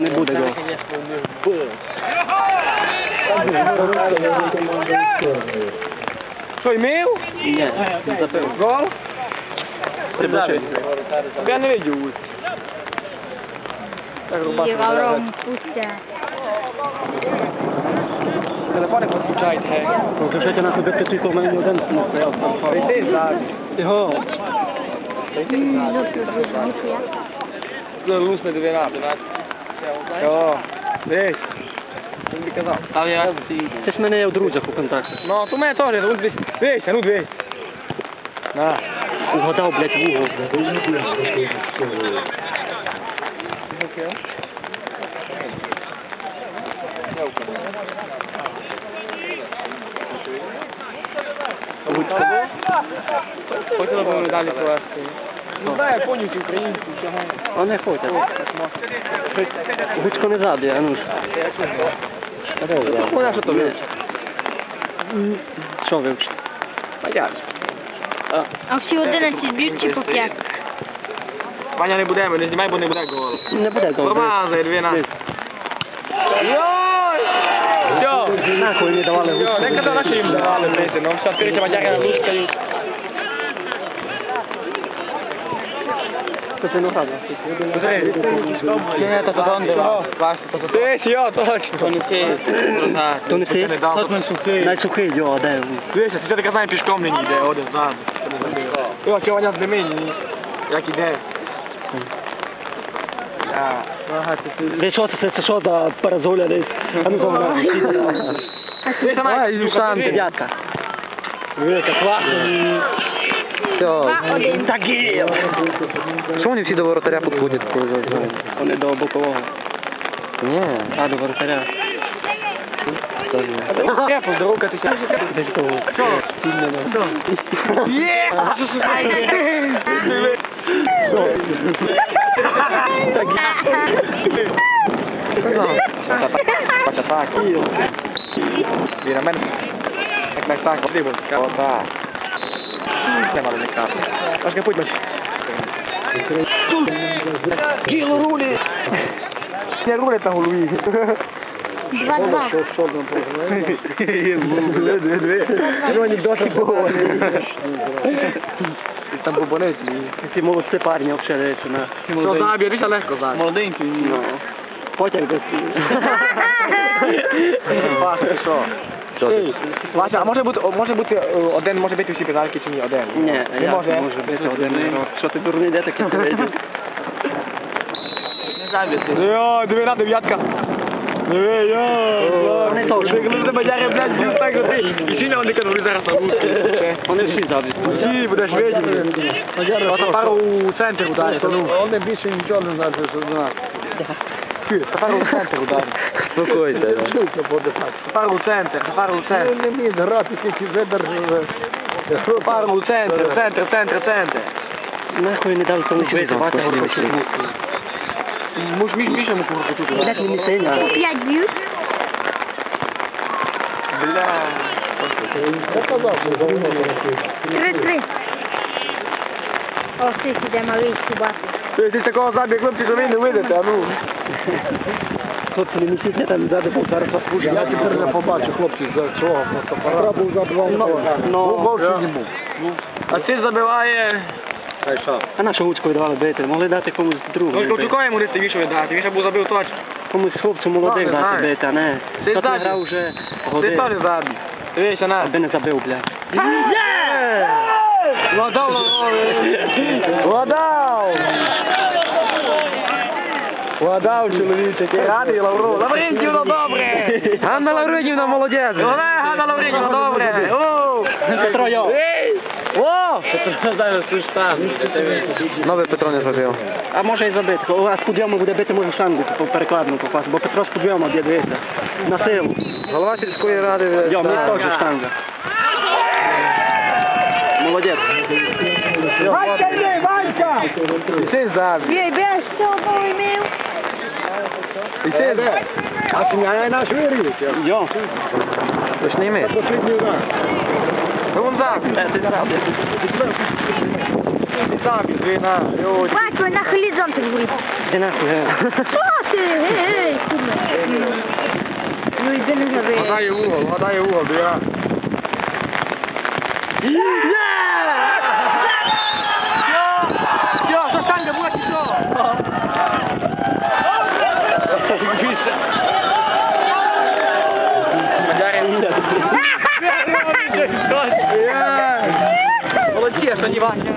Nie budę go. Twój mył? Nie, zapewne. Gol? Ja nie wiedział łódź. Tak, Jebał rąk, puśćcie. Telefony podpuszczajcie. Pogrzeszecie na sobie czy to mają jeden smok. Ej, ty, tak. Jo. Ej, ty. Luz nie dwie? Jo, wiesz. Bym mi kazał. Ale ja... Chcesz mnie nie odróżniać po kontakcie. No, to moja teoria, to mógł być... Wiesz, a mógł być. No. Ucho dał, bleć, ucho. Chodź na medalię po Ну, знаю, повністю українці, всього. Вони хочуть. Гучко не згадує, а ну ж. Вона що то вивчить? Що вивчив? А як? А всі 11 б'ють чи по 5? Ваня не буде, не знімай, бо не буде голу. Не буде гол. Промазай, Рвіна. Йой! Все. Нахуй не давали Все, не казав, що їм давали, блядь, ну все, відкриті мадяри лускають. Це виноград. Ні, то то де Десь, йо, точно. То не ти. То не ти? мене сухий. Йо, де? Дивися, ти така знає, пішком нині йде, один ззаду. Йо, чи Ваня здими, ні. Як іде. Ви що це, це що за паразоля десь? А ну зовна. Ай, Юшан, дев'ятка. Дивися, класно. Два-один. Так є! Що вони всі до воротаря підходять? Вони до бокового. Ні. А, до воротаря. Кепу, здоровка, ти сядеш. Десь того. Що? Є! Так, так. Віра, мене. Так, так, так, потрібен. Отак. Не мало не капи. Аж не путь мач. Діло рулі! Не рулять на голові. Два-два. Дві, дві, дві. Ну, анекдоти були. Там бубонець. Ці молодці парні взагалі дивіться на. Що заб'є, дивіться легко заб'є. Молоденький. Ну. Потяг десь. Паша, ти що? Ти? Ей, Вася, а може бути, може бути е, один, може бути всі пенальки чи ні? Один? Ні, не як може. може бути один. Що ти дурний, де такий вийде? Не забити. Йо, диви на дев'ятка. Диви, йо. Вони точно. Ти коли тебе дяре, блядь, б'ють так, що ти. І сильно вони кажуть, зараз на русский. Вони всі заб'ють. Ті, будеш видіти. Пару у центр ударити, ну. Вони більше нічого не знають, що знає. Пару у центр ударити. Спокойся. Пару у центр, пару у Ну, центр. не вміє грати, тільки видержали. Пару у центр, центр, центр, центр. Нахуй не дали тому вони пошли. між мішому курку тут. Як мені синя? П'ять б'ють. Бля. Я Три-три. О, ти сіде малий кубати. Ти ти такого забіг, хлопці, що ви не вийдете, а ну. Хлопці, не місяця там ззаду зараз вас Я тепер не побачу хлопців за цього фотоапарата. був за два голи. Ну, Був гол чи не був? А цей забиває. А на що Гуцькою давали бити? Могли дати комусь другу. Ну. Ковчука йому десь вішали дати, він ще був забив точно. Комусь хлопцю молодих Ну, дати знаю. бити, а не. Ти Хто ззаді. грав вже Ти годин, теж забій. Дивися на. аби не забив, блядь. Владав, Владав! Владав, чоловіче, який радий Лавру. Лаврентівна, добре! Ганна Лавренівна молодець. Олег, Ганна Лаврентівна, добре! Петро, йо! О! Новий Петро не забив. А може і забити. У вас кудьому буде бити, може штангу по перекладну попасти, бо Петро з кудьому б'є, дивися. На силу. Голова сільської ради. Йо, мені теж штанга. cedo. Vai, Kelly, vai, Vocês sabem. E aí, besta, bom e meu. I se ide. A aí na je João, deixa jel? Jo. To lá. To snime, da. To vam zabi. E, ti da radi. não zabi, žena. Majko, na horizont não Gde na horizont? Što ti? Ej, ej, kurva. No, ide ne zabe. Odaje uho, odaje uho, bi ja. Yeah! Молодці, що не Ваня.